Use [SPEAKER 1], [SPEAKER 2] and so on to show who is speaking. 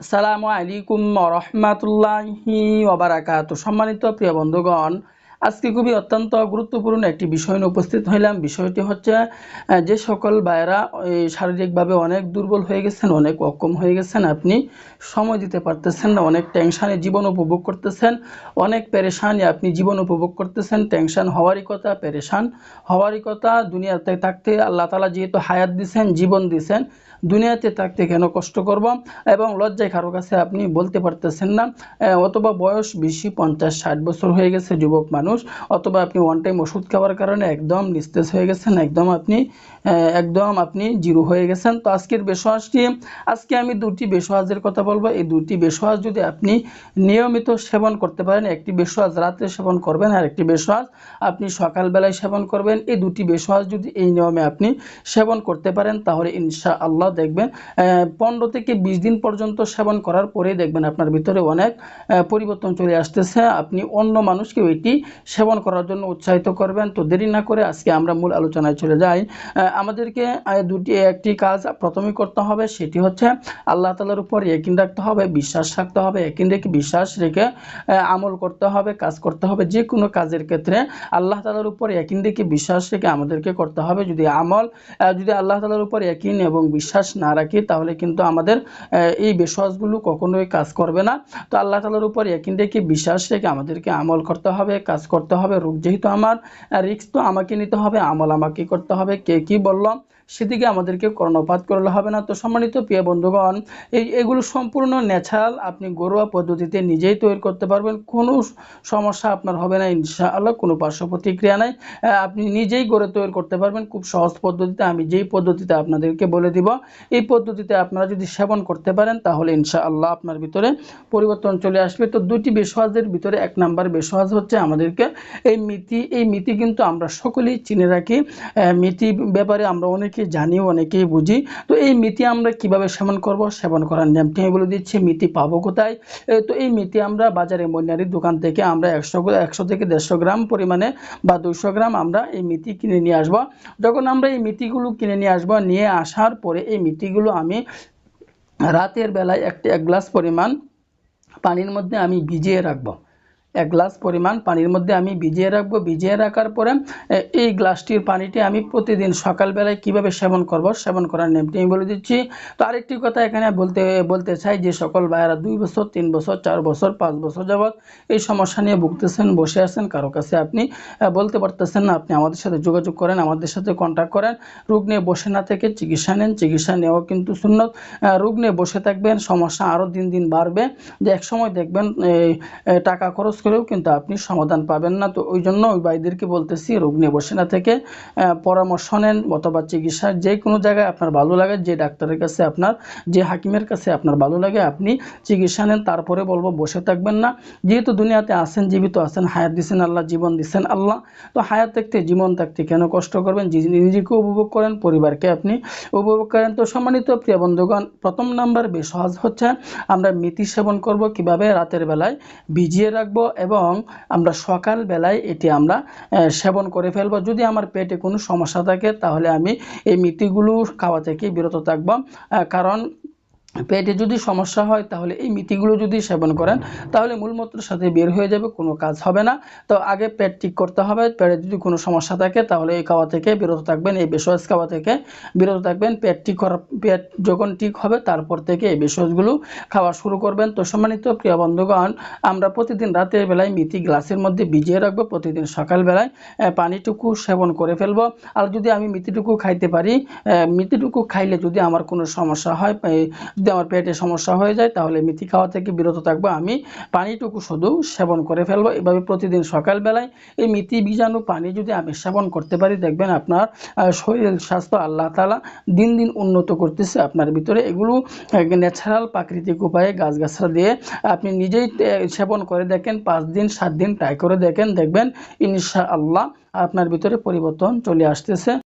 [SPEAKER 1] আসসালামু আলাইকুম রহমাতুল্লাহি ওবারাকাত সম্মানিত প্রিয় বন্ধুগণ আজকে খুবই অত্যন্ত গুরুত্বপূর্ণ একটি বিষয় নিয়ে উপস্থিত হইলাম। বিষয়টি হচ্ছে যে সকল এই শারীরিকভাবে অনেক দুর্বল হয়ে গেছেন, অনেক অক্ষম হয়ে গেছেন, আপনি সময় দিতে পারতেছেন না, অনেক টেনশানে জীবন উপভোগ করতেছেন, অনেক পেরেশানি আপনি জীবন উপভোগ করতেছেন, টেনশন হওয়ারই কথা, পেরেশান হওয়ারই কথা, দুনিয়াতে থাকতে আল্লাহ তালা যেহেতু হায়াত দিছেন, জীবন দিছেন, দুনিয়াতে থাকতে কেন কষ্ট করব? এবং লজ্জায় কারও কাছে আপনি বলতে পারতেছেন না অথবা বয়স বেশি, পঞ্চাশ, ষাট বছর হয়ে গেছে, যুবক মানুষ। অথবা আপনি ওয়ান টাইম ওষুধ খাওয়ার কারণে একদম নিস্তেজ হয়ে গেছেন, একদম আপনি একদম আপনি জিরো হয়ে গেছেন। তো আজকের বেসওয়াজটি আজকে আমি দুটি বেসওয়াজের কথা বলব। এই দুটি বেসওয়াজ যদি আপনি নিয়মিত সেবন করতে পারেন, একটি বেসওয়াজ রাতে সেবন করবেন আর একটি বেসওয়াজ আপনি সকালবেলায় সেবন করবেন, এই দুটি বেসওয়াজ যদি এই নিয়মে আপনি সেবন করতে পারেন, তাহলে ইনশা আল্লাহ দেখবেন পনেরো থেকে বিশ দিন পর্যন্ত সেবন করার পরেই দেখবেন আপনার ভিতরে অনেক পরিবর্তন চলে আসতেছে। আপনি অন্য মানুষকে এটি সেবন করার জন্য উৎসাহিত করবেন। তো দেরি না করে আজকে আমরা মূল আলোচনায় চলে যাই। আমাদেরকে দুটি, একটি কাজ প্রথমেই করতে হবে, সেটি হচ্ছে আল্লাহ তালার উপর একিন রাখতে হবে, বিশ্বাস রাখতে হবে একিন রেখে বিশ্বাস রেখে আমল করতে হবে, কাজ করতে হবে। যে কোনো কাজের ক্ষেত্রে আল্লাহ তালার উপর একিন রেখে বিশ্বাস রেখে আমাদেরকে করতে হবে। যদি আমল যদি আল্লাহ তালার উপর একিন এবং বিশ্বাস না রাখি, তাহলে কিন্তু আমাদের এই বিশ্বাসগুলো কখনোই কাজ করবে না। তো আল্লাহ তালার উপর একিন রেখে বিশ্বাস রেখে আমাদেরকে আমল করতে হবে, কাজ করতে হবে রোগ যেহেতু আমার রিক্স তো আমাকে নিতে হবে, আমল আমাকে করতে হবে। কে কি বলল? সেদিকে আমাদেরকে কর্ণপাত করলে হবে না। তো সম্মানিত প্রিয় বন্ধুগণ, এই এগুলো সম্পূর্ণ ন্যাচারাল আপনি ঘরোয়া পদ্ধতিতে নিজেই তৈরি করতে পারবেন। কোনো সমস্যা আপনার হবে না, ইনশাআল্লাহ, কোনো পার্শ্ব প্রতিক্রিয়া নাই। আপনি নিজেই গড়ে তৈরি করতে পারবেন। খুব সহজ পদ্ধতিতে আমি যেই পদ্ধতিতে আপনাদেরকে বলে দিব, এই পদ্ধতিতে আপনারা যদি সেবন করতে পারেন, তাহলে ইনশাআল্লাহ আপনার ভিতরে পরিবর্তন চলে আসবে। তো দুটি বেসওয়াজের ভিতরে এক নাম্বার বেসওয়াজ হচ্ছে আমাদেরকে এই মিতি। এই মিতি কিন্তু আমরা সকলেই চিনে রাখি। মিতি ব্যাপারে আমরা অনেকেই জানি অনেকেই বুঝি। তো এই মিতি আমরা কীভাবে সেবন করব? সেবন করার নিয়মটি আমি বলে দিচ্ছি, মিতি পাবো কোথায়? তো এই মিতি আমরা বাজারে মনিয়ারির দোকান থেকে আমরা একশো একশো থেকে দেড়শো গ্রাম পরিমাণে বা দুইশো গ্রাম আমরা এই মিতি কিনে নিয়ে আসব। যখন আমরা এই মিতিগুলো কিনে নিয়ে আসব, নিয়ে আসার পরে এই মিতিগুলো আমি রাতের বেলায় একটি এক গ্লাস পরিমাণ পানির মধ্যে আমি ভিজিয়ে রাখব। এক গ্লাস পরিমাণ পানির মধ্যে আমি ভিজিয়ে রাখব। ভিজিয়ে রাখার পরে এই গ্লাসটির পানিটি আমি প্রতিদিন সকালবেলায় কীভাবে সেবন করব, সেবন করার নিয়মটি আমি বলে দিচ্ছি। তো আরেকটি কথা এখানে বলতে বলতে চাই যে সকল ভাইয়েরা দুই বছর, তিন বছর, চার বছর, পাঁচ বছর যাবৎ এই সমস্যা নিয়ে ভুগতেছেন, বসে আছেন, কারও কাছে আপনি বলতে পারতেছেন না, আপনি আমাদের সাথে যোগাযোগ করেন, আমাদের সাথে কন্ট্যাক্ট করেন। রোগ নিয়ে বসে না থেকে চিকিৎসা নেন, চিকিৎসা নেওয়া কিন্তু সুন্নত। রোগ নিয়ে বসে থাকবেন, সমস্যা আরও দিন দিন বাড়বে। যে এক সময় দেখবেন টাকা খরচ করেও কিন্তু আপনি সমাধান পাবেন না। তো ওই জন্য ওই ভাইদেরকে বলতেছি, রোগ নিয়ে বসে না থেকে পরামর্শ নেন অথবা চিকিৎসা যে কোনো জায়গায় আপনার ভালো লাগে, যে ডাক্তারের কাছে আপনার, যে হাকিমের কাছে আপনার ভালো লাগে, আপনি চিকিৎসা নেন। তারপরে বলব, বসে থাকবেন না। যেহেতু দুনিয়াতে আছেন, জীবিত আছেন, হায়াত দিচ্ছেন আল্লাহ, জীবন দিচ্ছেন আল্লাহ। তো হায়াত থাকতে, জীবন থাকতে কেন কষ্ট করবেন? নিজেকে উপভোগ করেন, পরিবারকে আপনি উপভোগ করেন। তো সম্মানিত প্রিয় বন্ধুগণ, প্রথম নাম্বার বেশ সহজ হচ্ছে, আমরা মিতি সেবন করব কীভাবে? রাতের বেলায় ভিজিয়ে রাখব এবং আমরা সকাল বেলায় এটি আমরা সেবন করে ফেলব। যদি আমার পেটে কোনো সমস্যা থাকে, তাহলে আমি এই মিতিগুলো খাওয়া থেকে বিরত থাকব। কারণ পেটে যদি সমস্যা হয়, তাহলে এই মিতিগুলো যদি সেবন করেন, তাহলে মূলমূত্রের সাথে বের হয়ে যাবে, কোনো কাজ হবে না। তো আগে পেট ঠিক করতে হবে, পেটে যদি কোনো সমস্যা থাকে, তাহলে এই খাওয়া থেকে বিরত থাকবেন, এই বেসজ খাওয়া থেকে বিরত থাকবেন। পেট ঠিক করার পেট যখন ঠিক হবে, তারপর থেকে এই বেসজগুলো খাওয়া শুরু করবেন। তো সম্মানিত প্রিয় বন্ধুগণ, আমরা প্রতিদিন রাতের বেলায় মিতি গ্লাসের মধ্যে ভিজিয়ে রাখব, প্রতিদিন সকালবেলায় পানিটুকু সেবন করে ফেলব। আর যদি আমি মিতিটুকু খাইতে পারি মিতিটুকু খাইলে যদি আমার কোনো সমস্যা হয় যদি আমার পেটে সমস্যা হয়ে যায়, তাহলে মিথি খাওয়া থেকে বিরত থাকব। আমি পানিটুকু শুধু সেবন করে ফেলব। এভাবে প্রতিদিন সকালবেলায় এই মিথি বীজাণু পানি যদি আমি সেবন করতে পারি, দেখবেন আপনার শরীর স্বাস্থ্য আল্লাহ তালা দিন দিন উন্নত করতেছে আপনার ভিতরে। এগুলো ন্যাচারাল প্রাকৃতিক উপায়ে গাছগাছরা দিয়ে আপনি নিজেই সেবন করে দেখেন, পাঁচ দিন, সাত দিন ট্রাই করে দেখেন। দেখবেন ইনশা আল্লাহ আপনার ভিতরে পরিবর্তন চলে আসতেছে।